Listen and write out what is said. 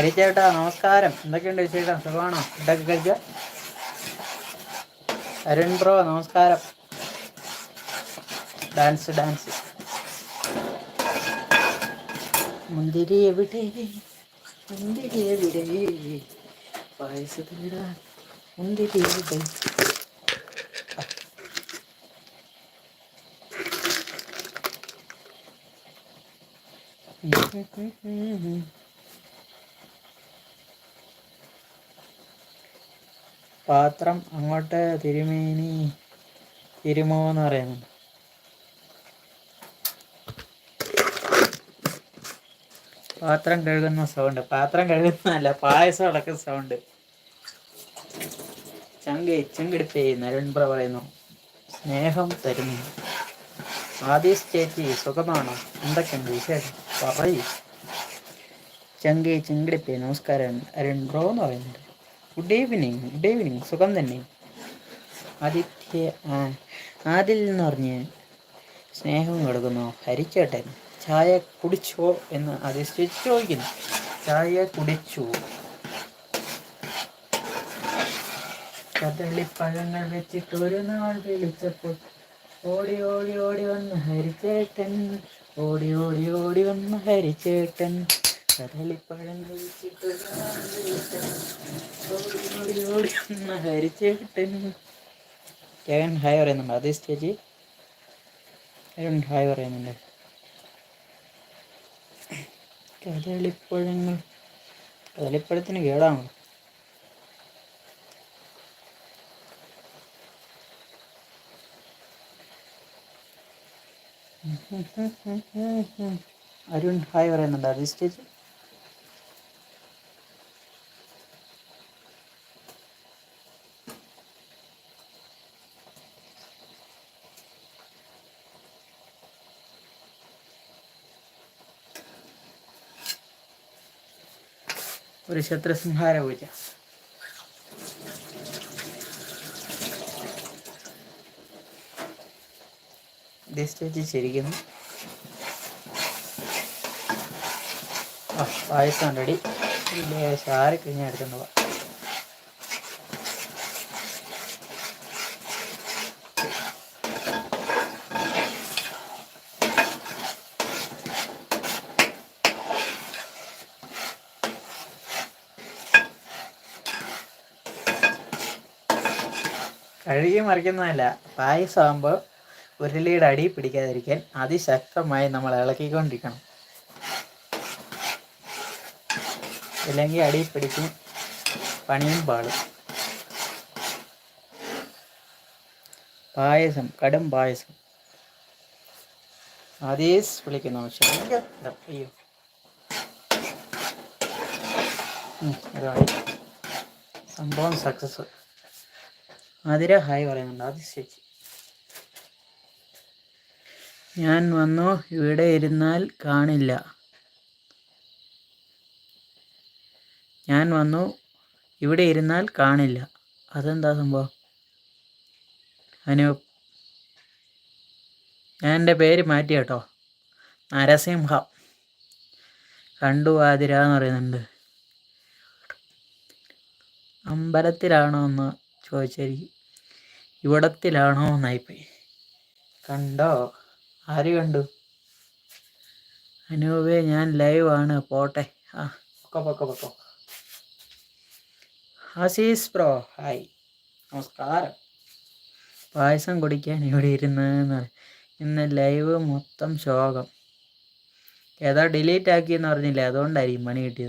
ഹരിച്ചേട്ടാ നമസ്കാരം. എന്തൊക്കെയുണ്ട് വിശേഷം? സുഖമാണോ? ഫുഡൊക്കെ കഴിച്ച? അരുൺ ബ്രോ നമസ്കാരം. Dance dance. മുന്തിരി എവിടെ? മുന്തിരി എവിടെ? മുന്തിരി എവിടെ? പാത്രം അങ്ങോട്ട് തിരുമേനി തിരുമോ എന്ന് പറയുന്നുണ്ട്. പാത്രം കഴുകുന്ന സൗണ്ട് പാത്രം കഴുകുന്നതല്ല പായസം അടക്കുന്ന സൗണ്ട് ചങ്കി ചെങ്കെടുപ്പേ നരൺപ്ര പറയുന്നു. സ്നേഹം തരുന്നു. ആദീസ് ചേച്ചി സുഖമാണോ? എന്തൊക്കെയുണ്ട് വിശേഷം? പറയൂ. ചങ്കി ചെങ്കെടുപ്പേ നമസ്കാരം. അരുൺ ബ്രോ എന്ന് പറയുന്നുണ്ട്. ഗുഡ് ഈവനിങ് ഗുഡ് ഈവനിങ് സുഖം തന്നെ. ആദിത്യ ആദിൽ എന്ന് പറഞ്ഞ് സ്നേഹം കൊടുക്കുന്നു. ഹരിച്ചേട്ടൻ ചായ കുടിച്ചോ എന്ന് ആദിത്യ ചോദിക്കുന്നു. ചായ കുടിച്ചു. പഴങ്ങൾ വെച്ചിട്ട് ഒരു നാൾ വിളിച്ചപ്പോൾ ഓടി ഓടി ഓടി വന്ന് ഹരിച്ചേട്ടൻ ഓടി ഓടി ഓടി വന്ന് ഹരിച്ചേട്ടൻ. കദളിപ്പഴങ്ങൾ വെച്ചിട്ട് ഒരു നാൾ വിളിച്ചപ്പോൾ കേവൻ ഹായ് പറയുന്നുണ്ട് അതേ സ്റ്റേജ് കേവൻ ഹായ് പറയുന്നുണ്ട് കദളിപ്പഴങ്ങൾ കദളിപ്പഴത്തിന് കേടാണോ? അരുൺ ഹായ് പറയുന്നുണ്ട് അതേ സ്റ്റേജ് ഒരു ശത്രുസംഹാര പൂജ ശരിക്കുന്നു പായസം റെഡി ലേശം ആരെ കഴിഞ്ഞാൽ എടുത്തുകൊണ്ട് പോവാം കഴുകി മറിക്കുന്നതല്ല പായസമാകുമ്പോൾ ഉരുളിയുടെ അടി പിടിക്കാതിരിക്കാൻ അതിശക്തമായി നമ്മൾ ഇളക്കിക്കൊണ്ടിരിക്കണം. ഇല്ലെങ്കിൽ അടി പിടിക്കും പണിയും പാടും പായസം കടും പായസം. ആദീസ് വിളിക്കുന്നു സംഭവം സക്സസ് ആതിര ഹായ് പറയുന്നുണ്ട് അത് ശരി ഞാൻ വന്നു ഇവിടെ ഇരുന്നാൽ കാണില്ല. ഞാൻ വന്നു ഇവിടെ ഇരുന്നാൽ കാണില്ല. അതെന്താ സംഭവം? അനൂപ് ഞാൻ എന്റെ പേര് മാറ്റി കേട്ടോ. നരസിംഹ. കണ്ടു ആതിര എന്ന് പറയുന്നുണ്ട്. അമ്പലത്തിലാണോ എന്ന് ചോദിച്ചായിരിക്കും ഇവിടത്തിലാണോ എന്നായിപ്പോയി. കണ്ടോ? ആര് കണ്ടു? അനൂപേ ഞാൻ ലൈവ് ആണ്. പോട്ടെ. ആ. പൊക്കോ പൊക്കോ പൊക്കോ. ആസീസ് ബ്രോ ഹായ് നമസ്കാരം. പായസം കുടിക്കാൻ ഇവിടെ ഇരുന്നതെന്ന് ഇന്ന് ലൈവ് മൊത്തം ശോകം. ഏതാ ഡിലീറ്റ് ആക്കിയെന്ന് പറഞ്ഞില്ലേ അതുകൊണ്ടായിരിക്കും പണി കിട്ടിയത്.